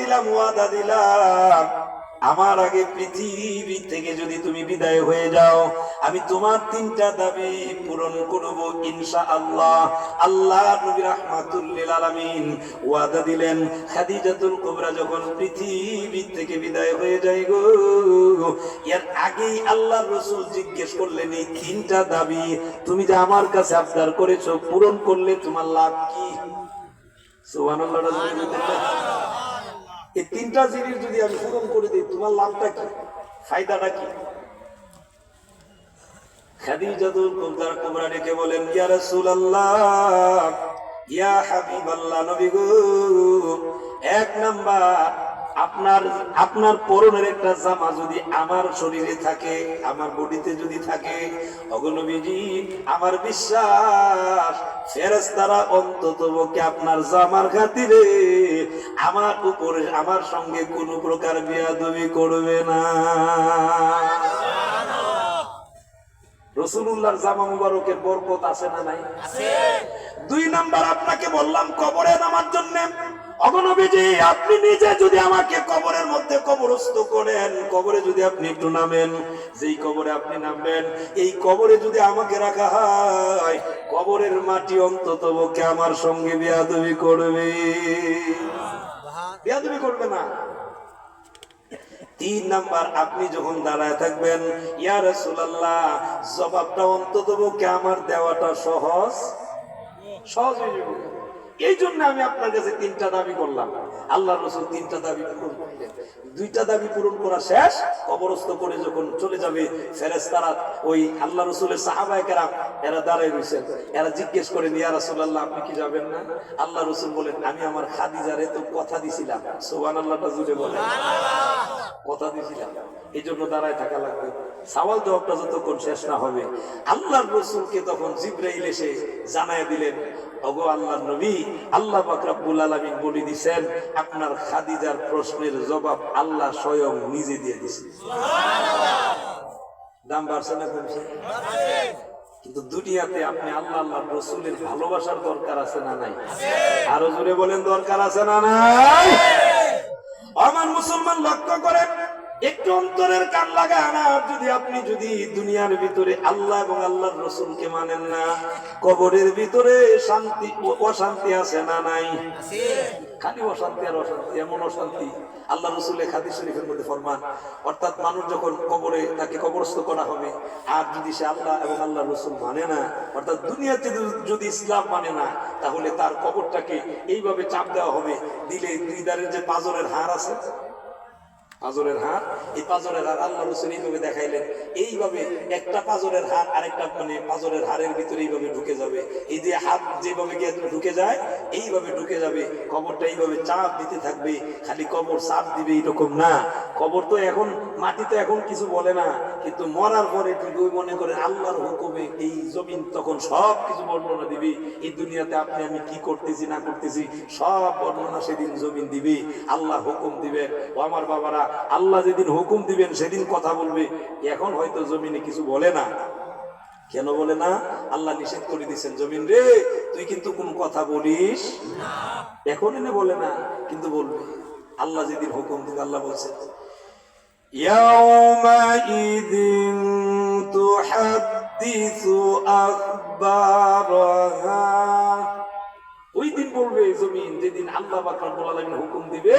দিলাম, ওয়াদা দিলাম। আমার আগে পৃথিবী থেকে যদি তুমি বিদায় হয়ে যাও, আমি তোমার তিনটা দাবি পূরণ করব ইনশা আল্লাহ আল্লাহ নবী রাহমাতুল্লিল আলামিন ওয়াদা দিলেন, খাদিজাতুল কুবরা যখন পৃথিবী থেকে বিদায় হয়ে যায় গো, এর আগেই আল্লাহ রসুল জিজ্ঞেস করলেন, এই তিনটা দাবি তুমি যে আমার কাছে আবদার করেছ, পূরণ করলে তোমার লাভ কি? সুবহানাল্লাহ এই তিনটা জিনিস যদি আমি পূরণ করে দিই, তোমার লাভটা কি? ফায়দাটা কি? খাদিজাতুল কুবরা কুবরা ডেকে বলেন, ইয়া রাসূলুল্লাহ, ইয়া হাবিবাল্লাহ নবী গো, এক নাম্বার আপনার আপনার পরনের একটা জামা যদি আমার শরীরে থাকে, আমার বডিতে যদি থাকে অগনবীজি আমার বিশ্বাস, ফেরেশতারা অন্তত বকে আপনার জামার খাতিরে আমার উপরে, আমার সঙ্গে কোনো প্রকার বিয়াদবি করবে না। রসুল্লাহর জামা মুবারকের বরকত আছে না নাই? দুই নাম্বার আপনাকে বললাম কবরে নামার জন্য। অগনবীজি আপনি নিজে যদি আমাকে কবরের মধ্যে কবরস্থ করেন কবরে যদি আপনি একটু নামেন যেই কবরে আপনি নামবেন এই কবরে যদি আমাকে রাখা হয় কবরের মাটি অন্তত আমার সঙ্গে বিয়াদবি করবে। বিয়াদবি করবে না। তিন নাম্বার আপনি যখন দাঁড়ায় থাকবেন, ইয়া রাসূলুল্লাহ, জবাবটা অন্তত আমার দেওয়াটা সহজ? সহজ হয়ে যাবে। এই জন্য আমি আপনার কাছে তিনটা দাবি করলাম। আল্লাহ রসুল তিনটা দাবি পূরণ করলেন। দুইটা দাবি পূরণ করা শেষ। কবরস্থ করে যখন চলে যাবে ফেরেস্তারা ওই আল্লাহ রসুলের সাহাবায় এরা দাঁড়ায় রয়েছেন। এরা জিজ্ঞেস করেন, ইয়া রাসূলুল্লাহ, আপনি কি যাবেন না? আল্লাহ রসুল বলেন, আমি আমার খাদিজারে তো কথা দিছিলাম। সোহান আল্লাহটা জুড়ে বলেন। কথা দিয়েছিলাম এই জন্য দাঁড়ায় থাকা লাগবে। সওয়াল জবাবটা যতক্ষণ শেষ না হবে, আল্লাহর রসুলকে তখন জিব্রাইল এসে জানায় দিলেন, ওগো আল্লাহর নবী আল্লাহ পাক রব্বুল আলামিন বলে দিছেন আপনার খাদিজার প্রশ্নের জবাব আল্লাহ স্বয়ং নিজে দিয়ে দিছে। দাম বাড়ছে না কমছে? কিন্তু দুনিয়াতে আপনি আল্লাহ আল্লাহ রসুলের ভালোবাসার দরকার আছে না নাই? আরও জোরে বলেন দরকার আছে না নাই? আমার মুসলমান লক্ষ্য করেন একটু অন্তরের কান লাগা না যদি আপনি যদি দুনিয়ার ভিতরে আল্লাহ এবং আল্লাহর রসুলকে মানেন না কবরের ভিতরে শান্তি অশান্তি আছে না নাই? খালি অশান্তি আর অশান্তি এমন অশান্তি। আল্লাহ রসুলের খাদি শরীফের মধ্যে ফরমান অর্থাৎ মানুষ যখন কবরে তাকে কবরস্থ করা হবে আর যদি সে আল্লাহ এবং আল্লাহ রসুল মানে না অর্থাৎ দুনিয়াতে যদি- যদি ইসলাম মানে না তাহলে তার কবরটাকে এইভাবে চাপ দেওয়া হবে দিলে হৃদয়ের যে পাজরের হার আছে পাজরের হার এই পাজরের হার আল্লাহ রসুল এইভাবে দেখাইলেন। এইভাবে একটা পাজরের হার আরেকটা মানে পাজরের হারের ভিতরে এইভাবে ঢুকে যাবে। এই যে হাত যেভাবে গিয়ে ঢুকে যায়, এইভাবে ঢুকে যাবে। কবরটা এইভাবে চাপ দিতে থাকবে, খালি কবর চাপ দিবে এইরকম না। কবর তো এখন, মাটি তো এখন কিছু বলে না। কিন্তু মরার পরে ওই মনে করে আল্লাহর হুকুমে এই জমিন তখন সব কিছু বর্ণনা দিবে। এই দুনিয়াতে আপনি, আমি কি করতেছি, না করতেছি, সব বর্ণনা সেদিন জমিন দিবে। আল্লাহ হুকুম দিবেন। ও আমার বাবারা আল্লাহ যেদিন হুকুম দিবেন সেদিন কথা বলবে এখন হয়তো জমিনে কিছু বলে না কেন বলে না আল্লাহ নিষেধ করে দিচ্ছেন জমিন রে তুই কিন্তু কোন কথা বলিস এখন এনে বলে না কিন্তু বলবে আল্লাহ যেদিন হুকুম দিবে আল্লাহ বলছে يومئذ تحدث أخبارها ওই দিন বলবে জমিন যেদিন আল্লাহ আলমিন হুকুম দিবে,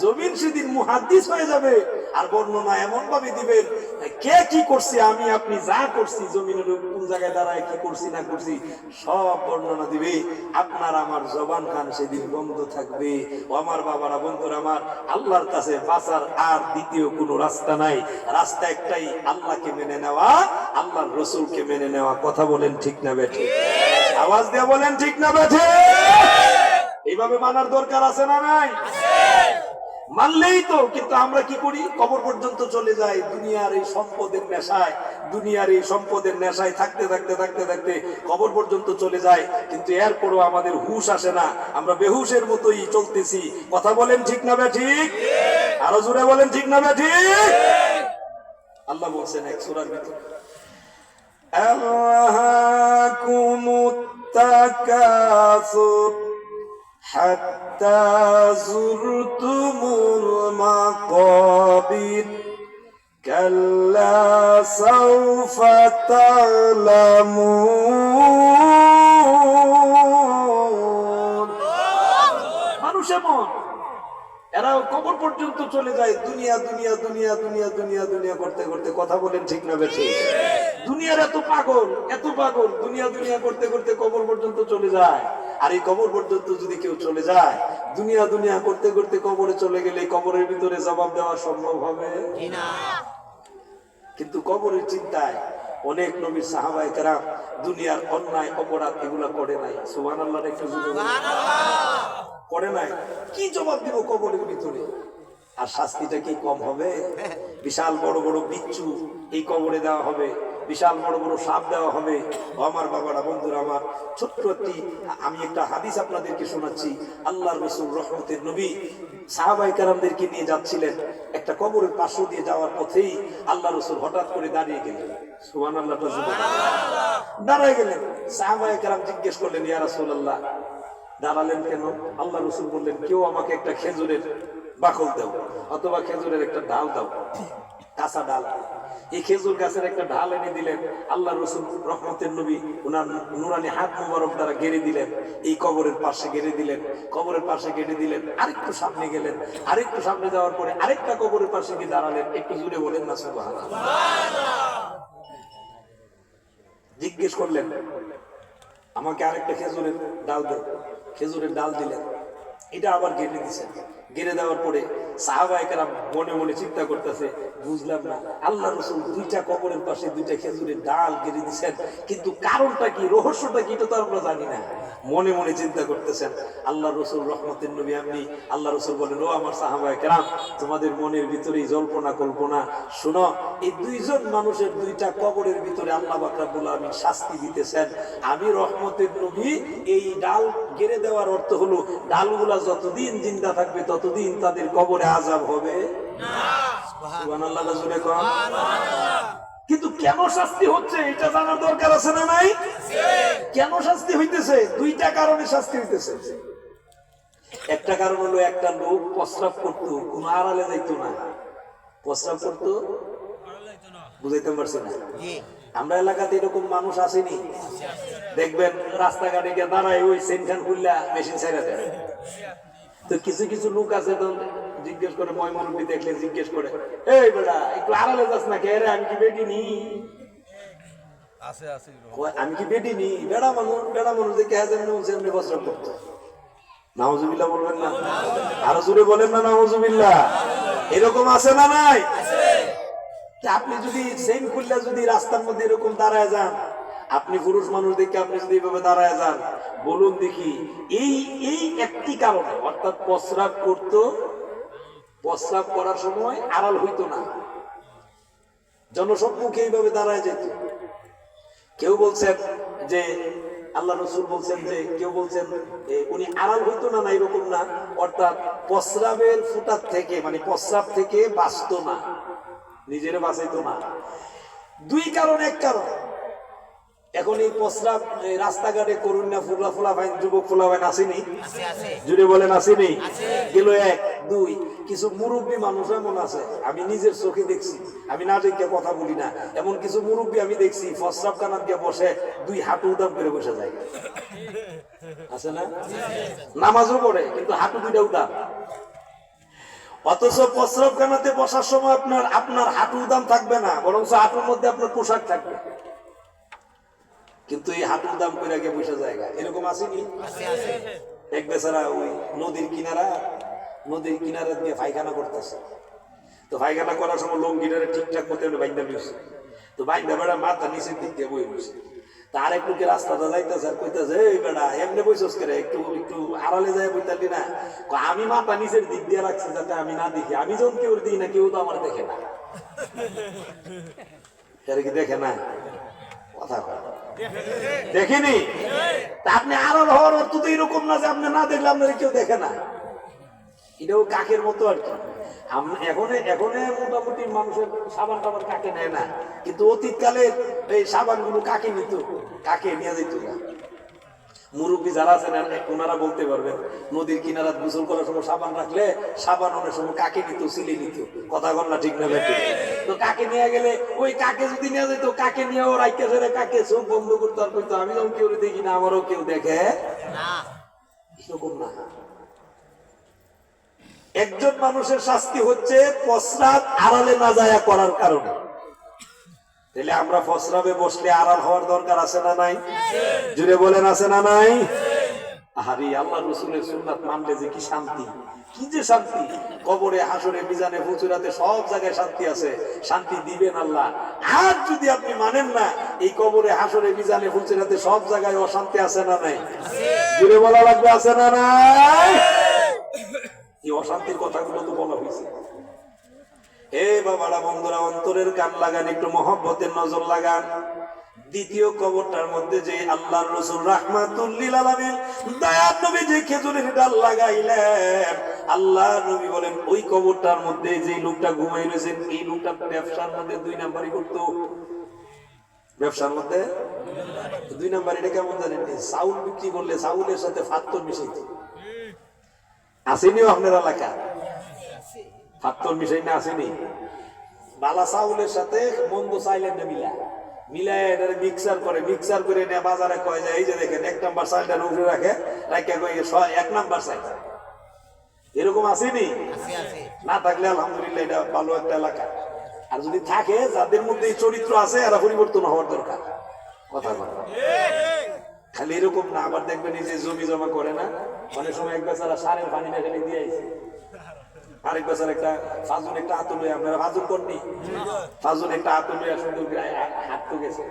জমিন সেদিন মুহাদ্দিস হয়ে যাবে। আর বর্ণনা এমন ভাবে দিবেন, কে কি করছে, আমি, আপনি যা করছি, জমিনের কোন জায়গায় দাঁড়ায়, কি করছি, না করছি, সব বর্ণনা দিবে। আপনার আমার জবান খান সেদিন বন্ধ থাকবে। আমার বাবারা, বন্ধুরা আমার, আল্লাহর কাছে বাঁচার আর দ্বিতীয় কোনো রাস্তা নাই। রাস্তা একটাই, আল্লাহকে মেনে নেওয়া, আল্লাহর রসুলকে মেনে নেওয়া। কথা বলেন ঠিক না বেঠে আওয়াজ দিয়ে বলেন, ঠিক না বেঠে এইভাবে মানার দরকার আছে না নাই? মানলেই তো, কিন্তু আমরা কি করি? কবর পর্যন্ত চলে যাই, দুনিয়ার এই সম্পদের নেশায়, দুনিয়ার এই সম্পদের নেশায় থাকতে থাকতে থাকতে থাকতে কবর পর্যন্ত চলে যায়, কিন্তু এরপরও আমাদের হুশ আসে না। আমরা বেহুশের মতোই চলতেছি। কথা বলেন ঠিক না ঠিক? আরও জোরে বলেন ঠিক না ঠিক? আল্লাহ বলছেন এক সুরার ভিতরে التكاثر حتى حتى زرتم المقابر كلا سوف تعلمون মানুষ এমন এরা কবর পর্যন্ত চলে যায়। দুনিয়া দুনিয়া দুনিয়া দুনিয়া দুনিয়া দুনিয়া করতে করতে কথা বলেন ঠিক না বেশি দুনিয়ার এত পাগল এত পাগল দুনিয়া দুনিয়া করতে করতে কবর পর্যন্ত চলে যায়। আর এই কবর পর্যন্ত যদি কেউ চলে যায় দুনিয়া দুনিয়া করতে করতে কবরে চলে গেলে কবরের ভিতরে জবাব দেওয়া সম্ভব হবে? কিন্তু কবরের চিন্তায় অনেক নবীর সাহাবাই কেরাম দুনিয়ার অন্যায় অপরাধ এগুলা করে নাই। সুবান আল্লাহ একটু। করে নাই। কি জবাব দিব কবরের ভিতরে? আর শাস্তিটা কি কম হবে? বিশাল বড় বড় বিচ্ছু এই কবরে দেওয়া হবে। বিশাল বড় বড় সাপ দেওয়া হবে। আমার বাবারা বন্ধুরা আমার ছোট্ট একটি আমি একটা হাদিস আপনাদেরকে শোনাচ্ছি। আল্লাহ রসুল রহমতের নবী সাহাবাই কারামদেরকে নিয়ে যাচ্ছিলেন। একটা কবরের পাশ দিয়ে যাওয়ার পথেই আল্লাহ রসুল হঠাৎ করে দাঁড়িয়ে গেলেন। সুহান আল্লাহ দাঁড়ায় গেলেন। সাহাবাই কারাম জিজ্ঞেস করলেন ইয়া রাসূল আল্লাহ দাঁড়ালেন কেন? আল্লাহ রসুল বললেন, কেউ আমাকে একটা খেজুরের বাকল দাও অথবা খেজুরের একটা ডাল দাও। কাঁচা ডাল। এই খেজুর গাছের একটা ঢাল এনে দিলেন। আল্লাহ রসুল রহমতের নবী ওনার নুরানি হাত মুবারক দ্বারা গেড়ে দিলেন। এই কবরের পাশে গেড়ে দিলেন। কবরের পাশে গেড়ে দিলেন। আরেকটু সামনে গেলেন। আরেকটু সামনে যাওয়ার পরে আরেকটা কবরের পাশে গিয়ে দাঁড়ালেন। একটু জুড়ে বলেন না, সুবহানাল্লাহ। জিজ্ঞেস করলেন আমাকে আরেকটা খেজুরের ডাল দেন খেজুরের ডাল দিলেন। এটা আবার গেড়ে দিচ্ছেন গেড়ে দেওয়ার পরে সাহাবাহিকেরা মনে মনে চিন্তা করতেছে বুঝলাম না। আল্লাহ রসুল দুইটা কবরের পাশে দুইটা খেজুরের ডাল গেড়ে দিছেন। কিন্তু কারণটা কি, রহস্যটা কি, এটা তো আমরা জানি না। মনে মনে চিন্তা করতেছেন, আল্লাহ রসুল রহমতের নবী আপনি? আল্লাহ রসুল বলেন, ও আমার সাহাবাহিকেরাম তোমাদের মনের ভিতরেই জল্পনা, কল্পনা। শুনো, এই দুইজন মানুষের দুইটা কবরের ভিতরে আল্লাহ বাকরাবুল আমি শাস্তি দিতেছেন। আমি রহমতের নবী, এই ডাল গেড়ে দেওয়ার অর্থ হলো, ডালগুলা যতদিন জিন্দা থাকবে, ততদিন তাদের কবরে আজাব হবে। কিন্তু কেন শাস্তি হচ্ছে এটা জানার দরকার আছে না নাই? কেন শাস্তি হইতেছে? দুইটা কারণে শাস্তি হইতেছে। একটা কারণ হলো একটা লোক প্রস্রাব করতো কোন আড়ালে যাইতো না। প্রস্রাব করতো? বুঝাইতে পারছি না। আমরা এলাকাতে এরকম মানুষ আসেনি। দেখবেন রাস্তাঘাটে গিয়ে দাঁড়ায় ওই সেনখান খুললা মেশিন ছেড়ে দেয়। তো কিছু কিছু লোক আছে তো জিজ্ঞেস করে ময় মুরব্বী দেখলে জিজ্ঞেস করে এই বেটা একটু আড়ালে যাস না কে আমি কি বেটি নি? আমি কি বেটি নি? বেড়া মানুষ বেড়া মানুষ দেখে হাজার এমনি বস্ত্র করতো। নাওজুবিল্লাহ বলবেন না। আরও জোরে বলেন না নাওজুবিল্লাহ। এরকম আছে না নাই? আপনি যদি সেম খুললে যদি রাস্তার মধ্যে এরকম দাঁড়ায় যান আপনি পুরুষ মানুষ দেখে আপনি যদি এইভাবে দাঁড়ায় যান বলুন দেখি এই এই একটি কারণে অর্থাৎ প্রস্রাব করত প্রস্রাব করার সময় আড়াল হইতো না। জনসম্মুখে এইভাবে দাঁড়ায় যেত কেউ বলছেন যে, আল্লাহ রসুল বলছেন যে, কেউ বলছেন উনি আড়াল হইতো না না এরকম না। অর্থাৎ প্রস্রাবের ফুটার থেকে মানে প্রস্রাব থেকে বাঁচতো না। নিজের বাঁচাইতো না। দুই কারণ, এক কারণ। এখন এই প্রস্রাব রাস্তাঘাটে করুন না ফুলা ফুলা ভাই যুবক ফুলা ভাই আসেনি জুড়ে বলেন আসেনি গেল এক দুই কিছু মুরব্বী মানুষ এমন আছে আমি নিজের চোখে দেখছি আমি না দেখে কথা বলি না। এমন কিছু মুরব্বী আমি দেখছি প্রস্রাব কানার দিয়ে বসে দুই হাঁটু উদাম করে বসে যায়। আছে না? নামাজও পড়ে কিন্তু হাঁটু দুইটা উদাম। অথচ প্রস্রাব কানাতে বসার সময় আপনার আপনার হাঁটু উদাম থাকবে না বরং হাঁটুর মধ্যে আপনার পোশাক থাকবে। কিন্তু এই হাঁটুর দাম করে আগে বসে জায়গা। এরকম আসেনি? এক বেচারা ওই নদীর কিনারা নদীর কিনারা দিয়ে পায়খানা করতেছে। তো পায়খানা করার সময় লঙ্গিটারে ঠিকঠাক করতে হলে বাইন্দা বসে তো বাইন্দা বেড়া মাথা নিচের দিক দিয়ে বই বসে। তার একটু রাস্তাটা যাইতেছে আর কইতেছে এই বেড়া এমনি বইছস করে? একটু একটু আড়ালে যায় বইতালি না? আমি মাথা নিচের দিক দিয়ে রাখছি যাতে আমি না দেখি। আমি যখন কেউ দিই না কেউ তো আমার দেখে না। কি দেখে না? কথা দেখিনি? আপনি আরও হওয়ার অর্থ তো এরকম না যে আপনি না দেখলে আপনার কেউ দেখে না। এটাও কাকের মতো আর কি। এখন এখন মোটামুটি মানুষের সাবান টাবান কাকে নেয় না। কিন্তু অতীতকালে এই সাবানগুলো কাকে নিত? কাকে নিয়ে যেত না মুরব্বী যারা আছেন ওনারা বলতে পারবেন। নদীর কিনারাত গোসল করার সময় সাবান রাখলে সাবান অনেক সময় কাকে নিত সিলে নিত। কথা বল না ঠিক না বেটে তো কাকে নিয়ে গেলে ওই কাকে যদি নিয়ে যেত কাকে নিয়ে ও রাইকে ধরে কাকে চোখ বন্ধ করতে আর করতো আমি যখন কেউ দেখি না আমারও কেউ দেখে? এরকম না। একজন মানুষের শাস্তি হচ্ছে প্রস্রাব আড়ালে না যায়া করার কারণে। তাহলে আমরা প্রস্রাবে বসলে আড়াল হওয়ার দরকার আছে না নাই? জুড়ে বলেন আছে না নাই? শান্তি। দিবেন আল্লাহ। যদি আপনি মানেন না, এই কবরে সব জায়গায় অশান্তি আছে না নাই? বলা লাগবে আছে না নাই? এই অশান্তির কথাগুলো তো বলা হয়েছে। এ বাবারা বন্ধুরা, অন্তরের কান লাগান, একটু মহব্বতের নজর লাগান। দ্বিতীয় কবরটার মধ্যে যে আল্লাহ রসুল আল্লাহ মধ্যে যে লোকটা ঘুমাই এই লোকটা ব্যবসার মধ্যে দুই নাম্বারই করতো। ব্যবসার মধ্যে? দুই নাম্বার, এটা কেমন জানেন? চাউল বিক্রি করলে চাউলের সাথে ফাত্তর মিশাইতে। আসেনিও আপনার এলাকা ফাত্তর মিশাই না আসেনি বালা চাউলের সাথে মন্দ চাইলেন না মিলা? মিলায় এটা মিক্সার করে মিক্সার করে নিয়ে বাজারে কয় যায় এই যে দেখেন এক নাম্বার চালটা উপরে রাখে রাখে কয় এক নাম্বার চাল এরকম আসেনি না? থাকলে আলহামদুলিল্লাহ এটা ভালো একটা এলাকা। আর যদি থাকে যাদের মধ্যে এই চরিত্র আছে এরা পরিবর্তন হওয়ার দরকার। কথা কথা খালি এরকম না আবার দেখবেন এই যে জমি জমা করে না অনেক সময় এক বেচারা সারের পানি না দিয়ে আইছে। আরেক বছর একটা ফাজুন একটা হাত আপনারা ফাজুন করনি? ফাজুন একটা হাত সুন্দর করে হা- হাঁটতে গেছে।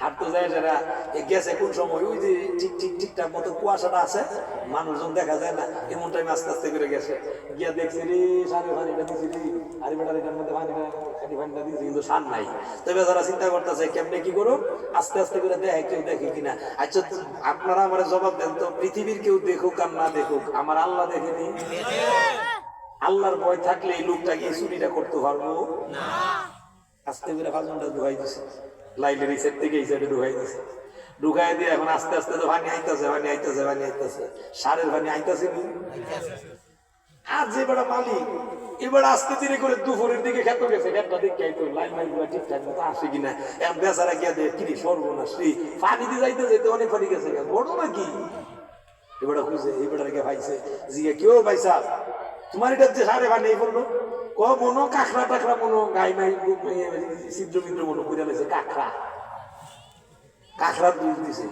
হাঁটতে যায় যারা এ গেছে কোন সময়? ওই যে ঠিক ঠিক ঠিকঠাক মতো কুয়াশাটা আছে, মানুষজন দেখা যায় না, এমন টাইম আস্তে আস্তে করে গেছে। গিয়া দেখছি রে দিছি রে। আরে মধ্যে দিছি, কিন্তু সার নাই। তবে যারা চিন্তা করতেছে, কেমনে কি করো আস্তে আস্তে করে দেখে কেউ দেখে কিনা। আচ্ছা আপনারা আমার জবাব দেন তো, পৃথিবীর কেউ দেখুক আর না দেখুক, আমার আল্লাহ দেখেনি আল্লাহর ভয় থাকলে এই লোকটা গিয়ে চুরিটা করতে পারব? আস্তে করে ফাজনটা ঢুকাই দিছে। লাইনের এই সাইড থেকে এই সাইডে ঢুকাই দিছে। ঢুকাই দিয়ে এখন আস্তে আস্তে তো পানি আইতাছে পানি আইতাছে পানি আইতাছে। সারের পানি আইতাছে নি? আর যে বেড়া মালিক এবার আস্তে ধীরে করে দুপুরের দিকে খেত গেছে, খেতটা দেখে আইতো, লাইন লাইনগুলা ঠিকঠাক মতো আসে কিনা। এখন বেচারা গিয়া দেয় কিরি সর্বনাশ রে পানি দিয়ে যাইতে যাইতে অনেক পানি গেছে বড় নাকি? এবার খুঁজে এবার রেখে ভাইছে জিগে কেউ ভাইসা তোমার এটা যে সারে ভাই বলল ক মনো কাঁকড়া টাকড়া মনো, গাই মাই ছিদ্র মিদ্র মনো করে লেছে কাঁকড়া। কাঁকড়ার দুধ দিছে।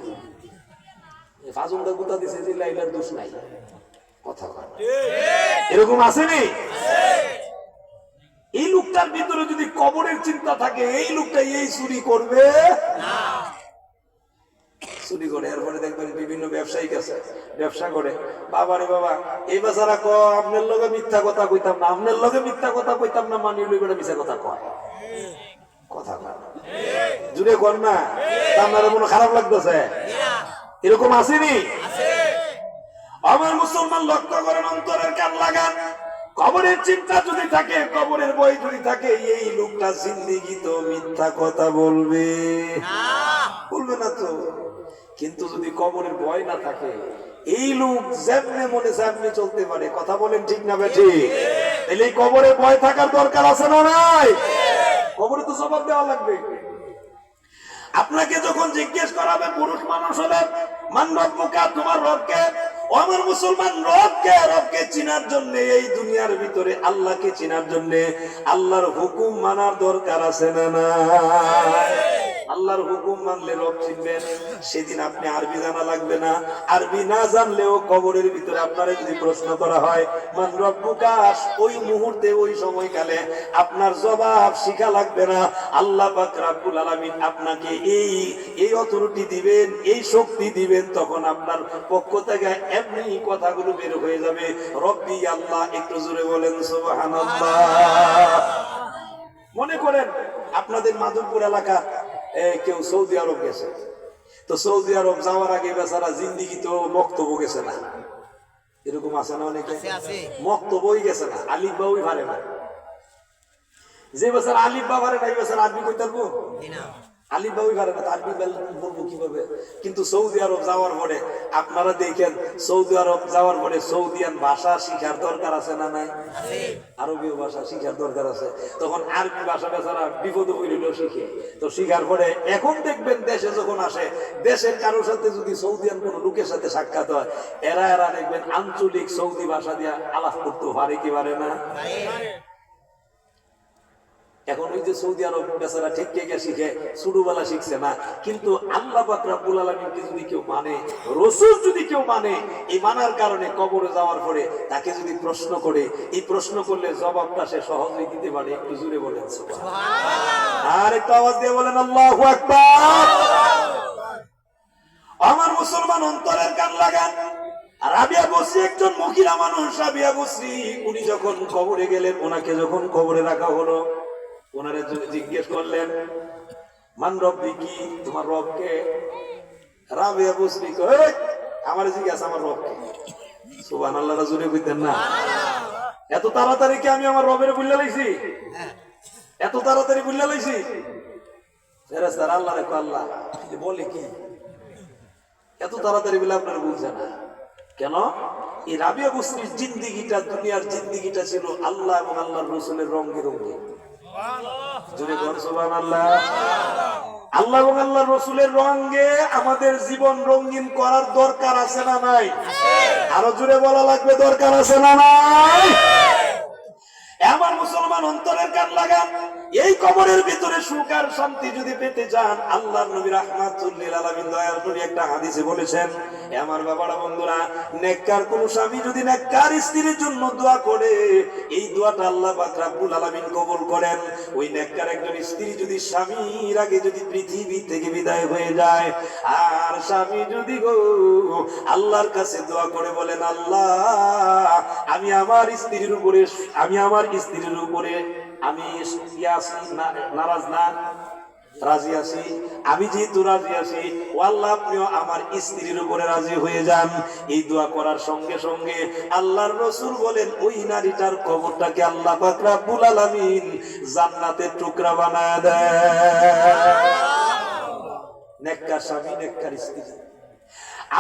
ফাজুলটা গুতা দিছে যে লাইলার দোষ নাই। কথা। এরকম আসেনি এই লোকটার ভিতরে যদি কবরের চিন্তা থাকে, এই লোকটা এই চুরি করবে? চুরি করে, এরপরে দেখবেন বিভিন্ন ব্যবসায়িক আছে, ব্যবসা করে। বাবা রে বাবা এই বেচারা ক আপনার মিথ্যা কথা কইতাম না, আপনার লগে মিথ্যা কথা কইতাম না মানি লই বেটা মিথ্যা কথা কয়। কথা কয় জুড়ে কর না আপনার মনে খারাপ লাগতেছে? এরকম আসেনি? আমার মুসলমান লক্ষ্য করেন, অন্তরের কান লাগান। কবরের চিন্তা যদি থাকে, কবরের বই যদি থাকে, এই লোকটা জিন্দিগি তো মিথ্যা কথা বলবে। বলবে না তো। কিন্তু যদি কবরের ভয় না থাকে, এই লোক যেমনে মনে যেমনি চলতে পারে। কথা বলেন ঠিক না বেঠি? তাহলে এই কবরে ভয় থাকার দরকার আছে না নাই? কবরে তো জবাব দেওয়া লাগবে। আপনাকে যখন জিজ্ঞেস করা হবে পুরুষ মানুষ হলে, মান রব্বুকা, তোমার রবকে? আমার মুসলমান রবকে রবকে চিনার জন্য, এই দুনিয়ার ভিতরে আল্লাহকে চিনার জন্য, আল্লাহর হুকুম মানার দরকার আছে না না আল্লাহর হুকুম মানলে রব চিনবেন, সেদিন আপনি আরবি জানা লাগবে না। আরবি না জানলেও কবরের ভিতরে আপনারা যদি প্রশ্ন করা হয়, মান রব্বুকা? ওই মুহূর্তে, ওই সময়কালে আপনার জবাব শিখা লাগবে না। আল্লাহ পাক রাব্বুল আলামিন আপনাকে এই এই অথরিটি দিবেন, এই শক্তি দিবেন, তখন আপনার পক্ষ থেকে এমনি কথাগুলো বের হয়ে যাবে। রব্বি আল্লাহ, একটু জোরে বলেন, সুবহানাল্লাহ। মনে করেন, আপনাদের মাধবপুর এলাকা কেউ সৌদি আরব গেছে। তো সৌদি আরব যাওয়ার আগে বেচারা জিন্দিগি তো বক্তব্য গেছে না। এরকম আছে না অনেকে? বক্তব্যই গেছে না আলিফ বাবুই ভারে না। যে বছর আলিফ বা ভারে না এই বছর আদমি কই পারব আলিফ বাবুই পারে না আরবি বলব কীভাবে কিন্তু সৌদি আরব যাওয়ার পরে আপনারা দেখেন সৌদি আরব যাওয়ার পরে সৌদিয়ান ভাষা শিখার দরকার আছে না নাই? আরবীয় ভাষা শিখার দরকার আছে। তখন আরবি ভাষা বেচারা বিপদ হইল শিখে। তো শিখার পরে এখন দেখবেন দেশে যখন আসে দেশের কারোর সাথে যদি সৌদিয়ান কোন লোকের সাথে সাক্ষাৎ হয় এরা এরা দেখবেন আঞ্চলিক সৌদি ভাষা দিয়ে আলাপ করতে পারে কি পারে না? এখন ওই যে সৌদি আরব বেচারা ঠিক কে শিখে, ছোটবেলা শিখছে না। কিন্তু আল্লাহ রাব্বুল আলামিনকে যদি কেউ মানে রসুল যদি কেউ মানে এই মানার কারণে কবরে যাওয়ার পরে তাকে যদি প্রশ্ন করে, এই প্রশ্ন করলে জবাবটা সে সহজেই দিতে পারে, একটু জুড়ে বলেন আর একটু আওয়াজ দিয়ে বলেন, আল্লাহ আকবার। আমার মুসলমান অন্তরের কান লাগান। রাবিয়া বসরি একজন মহিলা মানুষ, রাবিয়া বসরি, উনি যখন কবরে গেলেন, ওনাকে যখন কবরে রাখা হলো ওনারে জিজ্ঞেস করলেন, মান রব্বি কি? তোমার রবকে রাবিয়া বসরি কয় আমার জিজ্ঞাসা, আমার রবকে সুবান আল্লাহ রাজুরে বুঝতেন না। এত তাড়াতাড়ি কি আমি আমার রবের বুল্লা লাইছি? এত তাড়াতাড়ি বুল্লা লাইছি? ফেরেস্তার আল্লাহ রেখো আল্লাহ বলে কি? এত তাড়াতাড়ি বলে আপনারা বুঝছে না। কেন? এই রাবিয়া বস্তির জিন্দিগিটা, দুনিয়ার জিন্দিগিটা ছিল আল্লাহ এবং আল্লাহর রসুলের রঙে রঙে। জোরে কর সুবহানাল্লাহ। আল্লাহ এবং আল্লাহ রসুলের রঙে আমাদের জীবন রঙিন করার দরকার আছে না নাই? আরও জুড়ে বলা লাগবে, দরকার আছে না নাই? কান লাগান। এই কবরের ভিতরে সুখ আর শান্তি যদি পেতে চান আল্লাহ নবী রাহমাতুল্লিল আলামিন দয়ার নবী একটা হাদিসে বলেছেন আমার বাবারা, বন্ধুরা, নেককার কোন স্বামী যদি নেককার স্ত্রীর জন্য দোয়া করে, এই দোয়াটা আল্লাহ পাক রাব্বুল আলামিন কবুল করেন। ওই নেককার একজন স্ত্রী যদি স্বামীর আগে যদি পৃথিবী থেকে বিদায় হয়ে যায়, আর স্বামী যদি গো আল্লাহর কাছে দোয়া করে বলেন, আল্লাহ, আমি আমার স্ত্রীর উপরে, আমি আমার স্ত্রীর উপরে আমি ইয়া নারাজ না, রাজি আছি। আমি যেহেতু রাজি আছি আল্লাহ আপনিও আমার স্ত্রীর উপরে রাজি হয়ে যান। এই দোয়া করার সঙ্গে সঙ্গে আল্লাহর রসুল বলেন, ওই নারীটার কবরটাকে আল্লাহ রাব্বুল আলামিন জান্নাতের টুকরা বানায় নেককার স্বামী, নেককার স্ত্রী।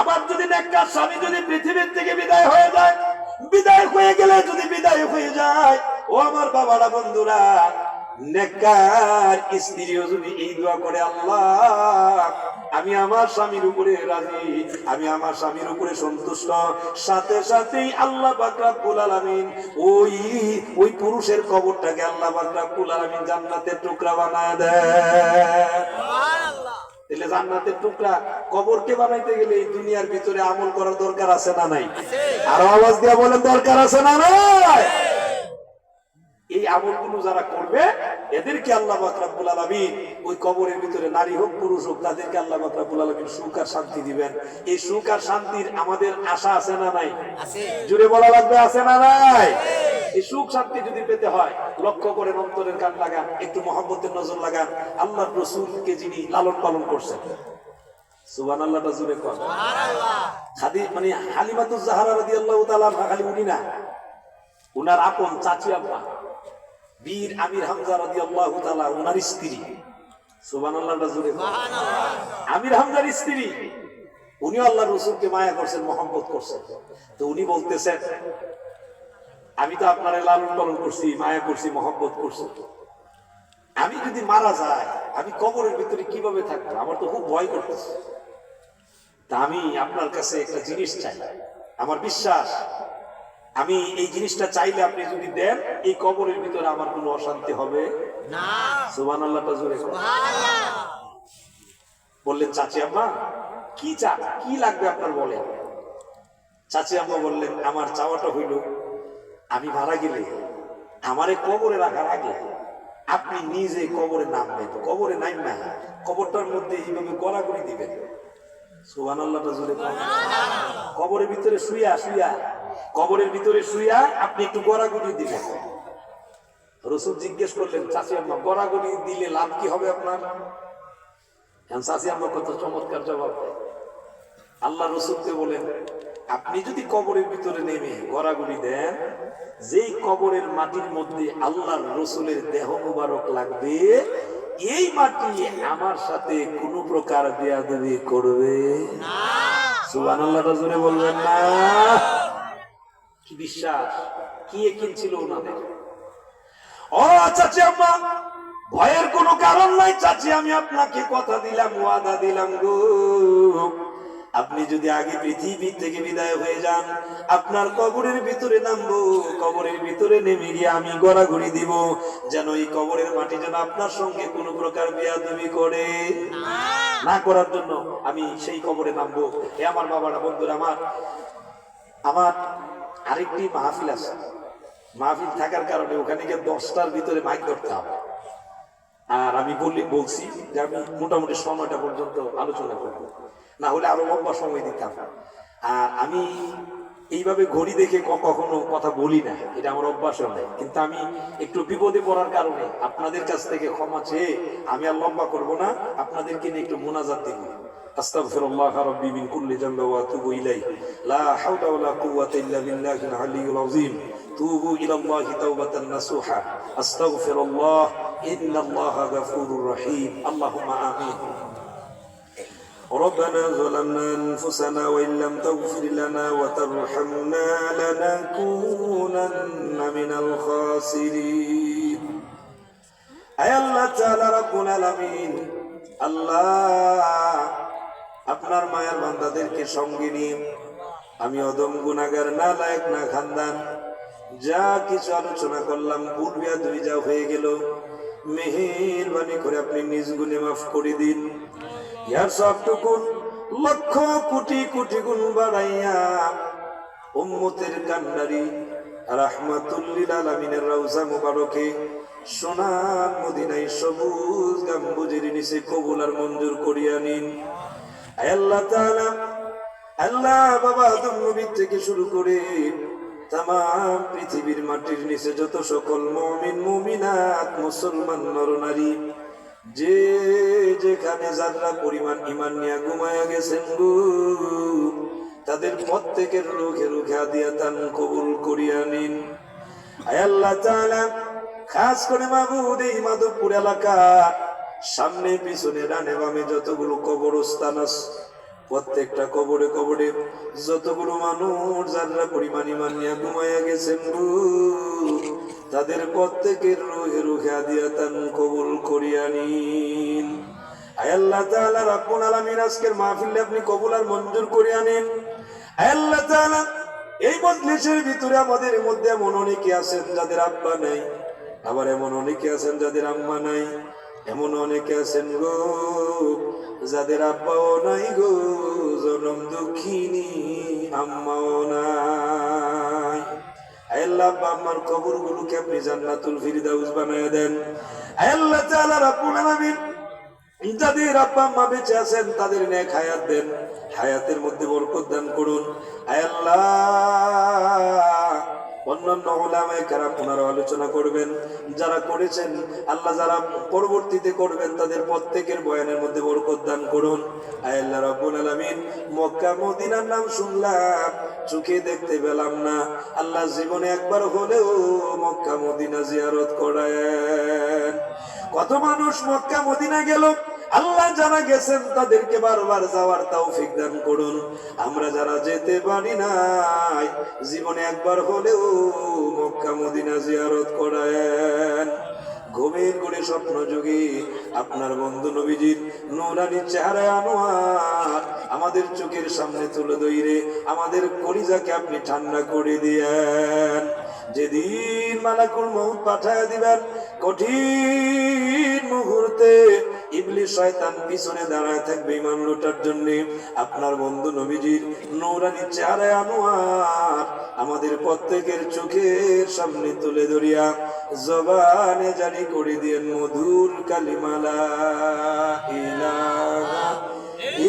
আবার যদি নেককার স্বামী যদি পৃথিবীর থেকে বিদায় হয়ে যায়, বিদায় হয়ে গেলে যদি বিদায় হয়ে যায় ও আমার বাবারা বন্ধুরা নেককার স্ত্রীও যদি এই দোয়া করে আল্লাহ আমি আমার স্বামীর উপরে রাজি আমি আমার স্বামীর উপরে সন্তুষ্ট। সাথে সাথেই আল্লাহ বাকরাবুল আলামিন ওই ওই পুরুষের কবরটাকে আল্লাহ বাকরাবুল আলামিন জান্নাতের টুকরা বানায় দেয়। তাহলে জান্নাতের টুকরা কবরকে বানাইতে গেলে এই দুনিয়ার ভিতরে আমল করার দরকার আছে না নাই? আরও আওয়াজ দিয়া বলেন দরকার আছে না নাই? এই আমলগুলো যারা করবে এদেরকে আল্লাহ বাকরাবুল আলমিন ওই কবরের ভিতরে নারী হোক পুরুষ হোক তাদেরকে আল্লাহ বাকরাবুল আলমিন সুখ আর শান্তি দিবেন। এই সুখ আর শান্তির আমাদের আশা আছে না নাই? জুড়ে বলা লাগবে আছে না নাই? এই সুখ শান্তি যদি পেতে হয় লক্ষ্য করে অন্তরের কান লাগান একটু মহব্বতের নজর লাগান আল্লাহ রসুলকে যিনি লালন পালন করছেন। সুবান আল্লাহটা জুড়ে খাদি মানে হালিমাতুজ জাহারা রাদিয়াল্লাহু তাআলা খালি উনি না উনার আপন চাচি আব্বা বীর আমির হামজা রাদিয়াল্লাহু তাআলা উনার স্ত্রী। সুবহানাল্লাহটা আমির হামজার স্ত্রী। উনি আল্লাহ রসুলকে মায়া করছেন মহব্বত করছেন। তো উনি বলতেছেন আমি তো আপনারা লালন পালন করছি মায়া করছি মহব্বত করছি। আমি যদি মারা যাই আমি কবরের ভিতরে কীভাবে থাকব? আমার তো খুব ভয় করতেছে। তা আমি আপনার কাছে একটা জিনিস চাই। আমার বিশ্বাস আমি এই জিনিসটা চাইলে আপনি যদি দেন এই কবরের ভিতরে আমার কোনো অশান্তি হবে। না। সুবান আল্লাহটা জোরে বললেন চাচি আম্মা কি চা কি লাগবে আপনার বলেন? চাচি আম্মা বললেন আমার চাওয়াটা হইল আমি ভাড়া গেলে আমারে কবরে রাখার আগে আপনি নিজে কবরে নামবেন। কবরে নাম না কবরটার মধ্যে এইভাবে গড়াগড়ি দিবেন। সুবান আল্লাহটা জোরে কবরের ভিতরে শুইয়া শুইয়া কবরের ভিতরে শুইয়া আপনি একটু গড়াগড়ি দিবেন। রসুল জিজ্ঞেস করলেন চাষি আম্মা, গড়াগড়ি দিলে লাভ কি হবে আপনার? হ্যাঁ চাষি আম্মা কত চমৎকার জবাব দেয়। আল্লাহ রসুলকে বলেন, আপনি যদি কবরের ভিতরে নেমে গড়াগড়ি দেন, যেই কবরের মাটির মধ্যে আল্লাহর রসুলের দেহ মুবারক লাগবে, এই মাটি আমার সাথে কোন প্রকার বেয়াদবি করবে সুবহানাল্লাহ জোরে বলবেন না। কি বিশ্বাস? কি একিন ছিল ওনাদের? ও চাচি আম্মা ভয়ের কোনো কারণ নাই চাচি আমি আপনাকে কথা দিলাম ওয়াদা দিলাম গো। আপনি যদি আগে পৃথিবী থেকে বিদায় হয়ে যান আপনার কবরের ভিতরে নামবো কবরের ভিতরে নেমে গিয়ে আমি গড়াগড়ি দিব যেন এই কবরের মাটি যেন আপনার সঙ্গে কোনো প্রকার বিয়াদবি করে। না করার জন্য আমি সেই কবরে নামবো। এ আমার বাবারা বন্ধুরা আমার আমার আরেকটি মাহফিল আছে। মাহফিল থাকার কারণে ওখানে গিয়ে দশটার ভিতরে মাইক ধরতে হবে। আর আমি বলি বলছি যে আমি মোটামুটি সময়টা পর্যন্ত আলোচনা করব। না হলে আরও লম্বা সময় দিতাম। আর আমি এইভাবে ঘড়ি দেখে কখনো কথা বলি না। এটা আমার অভ্যাস নাই। কিন্তু আমি একটু বিপদে পড়ার কারণে আপনাদের কাছ থেকে ক্ষমা চেয়ে আমি আর লম্বা করব না। আপনাদেরকে নিয়ে একটু মোনাজাত দিব। أستغفر الله ربي من كل ذنب وأتوب إليه. لا حول ولا قوة إلا بالله العلي العظيم. توبوا إلى الله توبة نصوحا. أستغفر الله. إن الله غفور رحيم. اللهم آمين. ربنا ظلمنا أنفسنا وإن لم تغفر لنا وترحمنا لنكونن من الخاسرين. أي الله تعالى ربنا الأمين. الله আপনার মায়ের বান্দাদেরকে সঙ্গে নিয়ে আমি অদম গুনাগার না লায়ক, না খানদান, যা কিছু আলোচনা করলাম পূর্বে দুই যা হয়ে গেল। মেহেরবানি করে আপনি নিজ গুণে মাফ করে দিন। ইয়ার সবটুকুন লক্ষ কোটি কোটি গুণ বাড়াইয়া উম্মতের কান্ডারি রাহমাতুল্লিল আলামিনের রওজা মুবারকে সোনার মদিনায় সবুজ গাম্বুজের নিচে কবুল আর মঞ্জুর করিয়া নিন। যে যেখানে যাত্রা পরিমাণ ইমান নিয়ে ঘুমায়া গেছেন গো, তাদের প্রত্যেকের রুখে রুখে দিয়া তান কবুল করিয়া নিন। আল্লাহ খাস করে মাধবপুর এলাকা সামনে, পিছনে, ডানে, বামে যতগুলো কবরস্থান আছে, প্রত্যেকটা কবরে কবরে যতগুলো মানুষ যারা পরিমাণ ইমান নিয়ে ঘুমাইয়া গেছেন তাদের প্রত্যেকের রুহে রুহে দিয়া তান কবুল করিয়া নিন। আল্লাহ তাআলা রাব্বুল আলামিন আজকের মাহফিলে আপনি কবুল আর মঞ্জুর করিয়া নিন। আল্লাহ তাআলা এই মজলিসের ভিতরে আমাদের মধ্যে এমন অনেকে আছেন যাদের আব্বা নাই, আবার এমন অনেকে আছেন যাদের আম্মা নাই। এমন অনেকে আছেন গো, যাদের আব্বাও নাই গো, জনম দুঃখিনী, আম্মাও নাই। আল্লাহ, আব্বা, আম্মার কবর গুলোকে আপনি জান্নাতুল ফিরদাউস বানায় দেন। আল্লাহ তাআলা রাব্বুল আলামিন, যাদের আব্বা, আম্মা বেঁচে আছেন, তাদের নেক হায়াত দেন। হায়াতের মধ্যে বরকত দান করুন। আয় আল্লাহ অন্যান্য ওলামায়ে কেরাম ওনারা আলোচনা করবেন, যারা করেছেন, আল্লাহ যারা পরবর্তীতে করবেন, তাদের প্রত্যেকের বয়ানের মধ্যে বরকত দান করুন। আয় আল্লাহ রাব্বুল আলামিন, মক্কা, মদিনার নাম শুনলাম, চোখে দেখতে পেলাম না। আল্লাহ জীবনে একবার হলেও মক্কা, মদিনা জিয়ারত করায়েন কত মানুষ মক্কা, মদিনা গেল? আল্লাহ যারা গেছেন তাদেরকে বারবার যাওয়ার তৌফিক দান করুন। আমরা যারা যেতে পারি নাই, জীবনে একবার হলেও মক্কা, মদিনা জিয়ারত করায়েন ঘুমের করে স্বপ্ন যুগে আপনার বন্ধু নবীজির নৌরানির চেহারা আনোয়ার আমাদের চোখের সামনে তুলে দইরে আমাদের কলিজাকে আপনি ঠান্ডা করে দিয়েন। যেদিন মালাকুল মৌত পাঠায় দিবেন, কঠিন মুহূর্তে ইবলিশ শয়তান পিছনে দাঁড়ায় থাকবে ইমান লুটার জন্য। আপনার বন্ধু নবীজির নৌরানি চেহারায় আনোয়ার আমাদের প্রত্যেকের চোখের সামনে তুলে ধরিয়া জবানে জারি করে দিয়েন, মধুর কালিমালা ইলাহা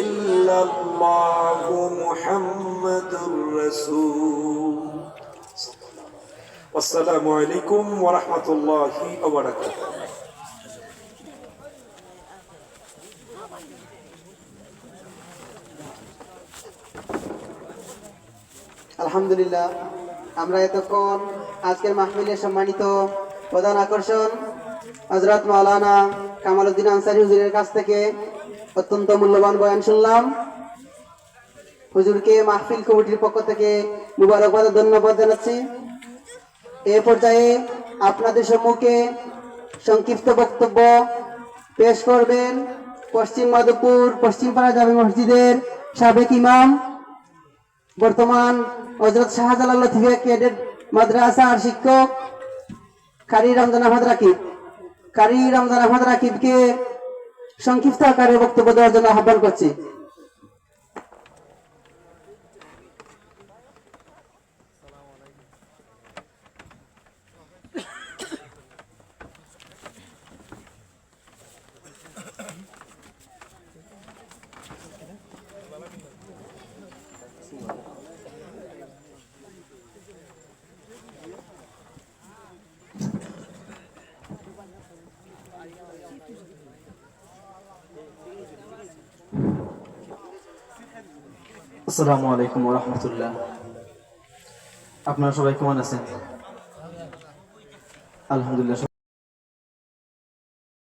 ইল্লাল্লাহু মুহাম্মাদুর রাসূল। আসসালামু আলাইকুম ওয়া রাহমাতুল্লাহি ওয়া বারাকাতুহু। আলহামদুলিল্লাহ। আমরা এতক্ষণ আজকের মাহফিলের সম্মানিত প্রধান আকর্ষণ হজরত মাওলানা কামালউদ্দিন আনসারি হুজুরের কাছ থেকে অত্যন্ত মূল্যবান বয়ান শুনলাম। হুজুরকে মাহফিল কমিটির পক্ষ থেকে মুবারকবাদ ধন্যবাদ জানাচ্ছি। এ পর্যায়ে আপনাদের সম্মুখে সংক্ষিপ্ত বক্তব্য পেশ করবেন পশ্চিম মাধবপুর পশ্চিমপাড়া জামে মসজিদের সাবেক ইমাম বর্তমান হজরত শাহজালাল লতিফিয়া ক্যাডেট মাদ্রাসার শিক্ষক কারি রমজান আহমদ রাকিব। কারি রমজান আহমদ রাকিবকে সংক্ষিপ্ত আকারে বক্তব্য দেওয়ার জন্য আহ্বান করছি। আসসালামু আলাইকুম রহমতুল্লাহ। আপনারা সবাই কেমন আছেন? আলহামদুলিল্লাহ